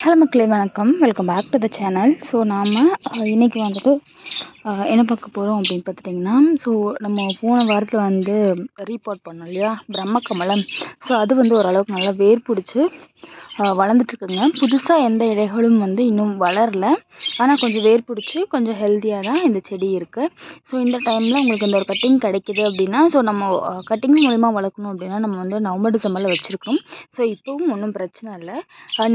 Hello மக்களே வணக்கம். Welcome back to the channel so நாம் இன்றைக்கி வந்துட்டு என்ன பார்க்க போகிறோம் அப்படின்னு பார்த்துட்டிங்கன்னா ஸோ நம்ம போன வாரத்தில் வந்து ரீபோர்ட் பண்ணோம் இல்லையா? பிரம்ம கமலம் ஸோ அது வந்து ஓரளவுக்கு நல்லா வேர் பிடிச்சி வளர்ந்துட்டுருக்குங்க. புதுசாக எந்த இலைகளும் வந்து இன்னும் வளரல. ஆனால் கொஞ்சம் வேர் பிடிச்சி கொஞ்சம் ஹெல்த்தியாக தான் இந்த செடி இருக்குது ஸோ இந்த டைமில் உங்களுக்கு இந்த ஒரு கட்டிங் கிடைக்கிது அப்படின்னா ஸோ நம்ம கட்டிங் மூலிமா வளர்க்கணும் அப்படின்னா நம்ம வந்து நவம்பர் டிசம்பரில் வச்சுருக்கோம் ஸோ இப்போவும் ஒன்றும் பிரச்சனை இல்லை.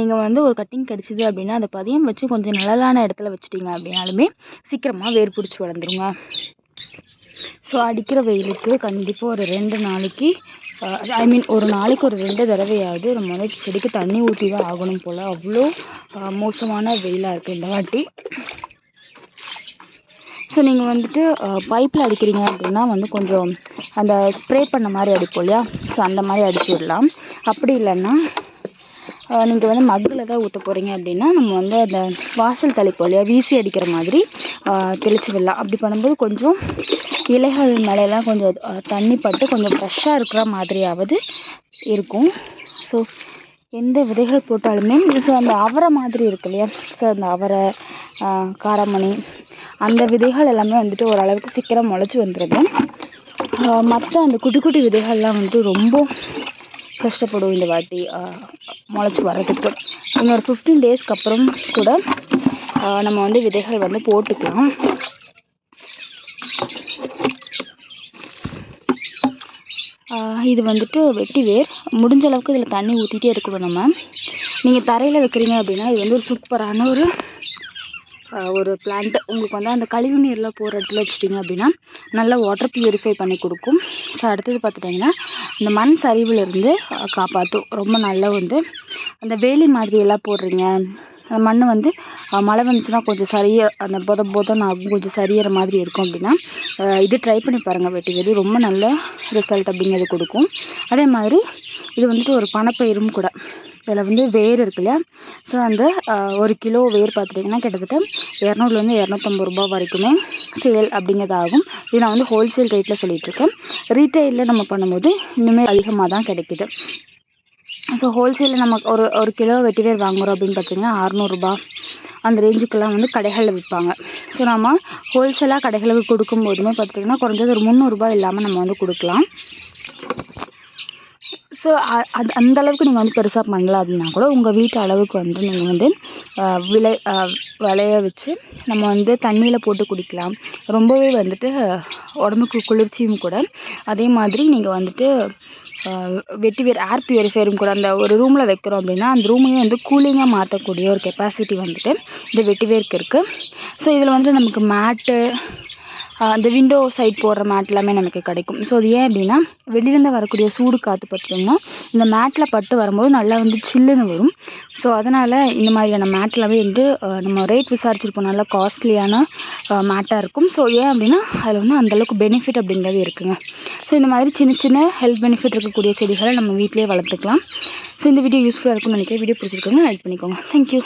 நீங்கள் வந்து ஒரு கட்டிங் கிடைச்சிது அப்படின்னா அதை பதியம் வச்சு கொஞ்சம் நிழலான இடத்துல வச்சிட்டிங்க அப்படின்னாலுமே சீக்கிரமாக வேர் பிடிச்சி வளர்ந்துருங்க. ஸோ அடிக்கிற வெயிலுக்கு கண்டிப்பாக ஒரு ரெண்டு நாளைக்கு ஐ மீன் ஒரு நாளைக்கு ஒரு ரெண்டு தடவையாவது நம்ம வந்து செடிக்கு தண்ணி ஊற்றி தான் ஆகணும் போல். அவ்வளோ மோசமான வெயிலாக இருக்குது இந்த வாட்டி. ஸோ நீங்கள் வந்துட்டு பைப்பில் அடிக்கிறீங்க அப்படின்னா வந்து கொஞ்சம் அந்த ஸ்ப்ரே பண்ண மாதிரி அடிப்போம் இல்லையா? ஸோ அந்த மாதிரி அடிச்சு விடலாம் அப்படி இல்லைன்னா நீங்கள் வந்து மக்கில் தான் ஊற்ற போகிறீங்க அப்படின்னா நம்ம வந்து அந்த வாசல் தலைப்பு இல்லையா வீசி அடிக்கிற மாதிரி தெளித்து தெளிச்சு விடலாம். அப்படி பண்ணும்போது கொஞ்சம் இலைகள் மேலெல்லாம் கொஞ்சம் தண்ணி பட்டு கொஞ்சம் ஃப்ரெஷ்ஷாக இருக்கிற மாதிரியாவது இருக்கும். ஸோ எந்த விதைகள் போட்டாலுமே ஸோ அந்த அவரை மாதிரி இருக்கு இல்லையா ஸோ அந்த அவரை காரமணி அந்த விதைகள் எல்லாமே வந்துட்டு ஓரளவுக்கு சீக்கிரம் முளைச்சி வந்துடுது மற்ற அந்த குட்டி குட்டி விதைகள்லாம் வந்துட்டு ரொம்ப கஷ்டப்படும் இந்த வாட்டி. முளைச்சி வர்றதுக்கு. இன்னொரு ஃபிஃப்டீன் டேஸ்க்கு அப்புறம் கூட நம்ம வந்து விதைகள் வந்து போட்டுக்கலாம். இது வந்துட்டு வெட்டி வேர். முடிஞ்ச அளவுக்கு இதில் தண்ணி ஊற்றிட்டே இருக்கணும் நம்ம. நீங்கள் தரையில் வைக்கிறீங்க அப்படின்னா இது வந்து ஒரு சூப்பரான ஒரு ஒரு பிளான்ட் உங்களுக்கு வந்து அந்த கழிவு நீர்லாம் போகிற இடத்துல வச்சிட்டிங்க அப்படின்னா நல்லா வாட்டர் ப்யூரிஃபை பண்ணி கொடுக்கும். ஸோ அடுத்தது பார்த்துட்டிங்கன்னா இந்த மண் சரிவுலேருந்து காப்பாற்றும் ரொம்ப நல்லா வந்து அந்த வேலி மாதிரி எல்லாம் போடுறீங்க. அந்த மண் வந்து மழை வந்துச்சுன்னா கொஞ்சம் சரிய அந்த பொத பொதன்னு ஆகும் கொஞ்சம் சரியற மாதிரி இருக்கும் அப்படின்னா இது ட்ரை பண்ணி பாருங்கள் வெட்டி ரொம்ப நல்ல ரிசல்ட் அப்படிங்கிறது கொடுக்கும். அதே மாதிரி இது வந்துட்டு ஒரு பணப்பயிரும் கூட. இதில் வந்து வேர் இருக்கு இல்லையா? ஸோ அந்த ஒரு கிலோ வேர் பார்த்துட்டிங்கன்னா கிட்டத்தட்ட இரநூறுலேருந்து இரநூத்தம்பது ரூபா வரைக்குமே சேல் அப்படிங்கிறது ஆகும் இது நான் வந்து ஹோல்சேல் ரேட்டில் சொல்லிகிட்ருக்கேன் ரீட்டைலில் நம்ம பண்ணும்போது இன்னுமே அதிகமாக தான் கிடைக்குது. ஸோ ஹோல்சேலில் நம்ம ஒரு ஒரு கிலோ வெட்டி வேர் வாங்குறோம் அப்படின்னு பார்த்தீங்கன்னா அறநூறுபா அந்த ரேஞ்சுக்கெல்லாம் வந்து கடைகளில் விற்பாங்க. ஸோ நம்ம ஹோல்சேலாக கடைகளுக்கு கொடுக்கும்போதுமே பார்த்திங்கன்னா குறைஞ்சது ஒரு முந்நூறுரூபா இல்லாமல் நம்ம வந்து கொடுக்கலாம். ஸோ அது அந்த அளவுக்கு நீங்கள் வந்து பெருசாக பண்ணல அப்படின்னா கூட உங்கள் வீட்டு அளவுக்கு வந்து நீங்கள் வந்து விளை விளைய வச்சு நம்ம வந்து தண்ணியில் போட்டு குடிக்கலாம். ரொம்பவே வந்துட்டு உடம்புக்கு குளிர்ச்சியும் கூட. அதே மாதிரி நீங்கள் வந்துட்டு வெட்டி வேர் ஏர் பியூரிஃபையரும் கூட அந்த ஒரு ரூமில் வைக்கிறோம் அப்படின்னா அந்த ரூமையும் வந்து கூலிங்காக மாற்றக்கூடிய ஒரு கெப்பாசிட்டி வந்துட்டு இந்த வெட்டிவேருக்கு இருக்குது ஸோ இதில் வந்துட்டு நமக்கு மேட்டு அந்த விண்டோ சைட் போடுற மேட் எல்லாமே நமக்கு கிடைக்கும். ஸோ அது ஏன் அப்படின்னா வெளியிலேருந்து வரக்கூடிய சூடு காற்று பார்த்திங்கன்னா இந்த மேட்டில் பட்டு வரும்போது நல்லா வந்து சில்லுன்னு வரும். ஸோ அதனால் இந்த மாதிரியான மேட் எல்லாமே வந்து நம்ம ரேட் விசாரிச்சிருப்போம். நல்லா காஸ்ட்லியான மேட்டாக இருக்கும். ஸோ ஏன் அப்படின்னா அதில் வந்து அந்தளவுக்கு பெனிஃபிட் அப்படிங்கிறது இருக்குங்க. ஸோ இந்த மாதிரி சின்ன சின்ன ஹெல்த் பெனிஃபிட் இருக்கக்கூடிய செடிகளை நம்ம வீட்டிலேயே வளர்த்துக்கலாம். ஸோ இந்த வீடியோ யூஸ்ஃபுல்லாக இருக்கும்னு நினைக்கிறேன். வீடியோ பிடிச்சிருக்கோங்க லைக் பண்ணிக்கோங்க. Thank you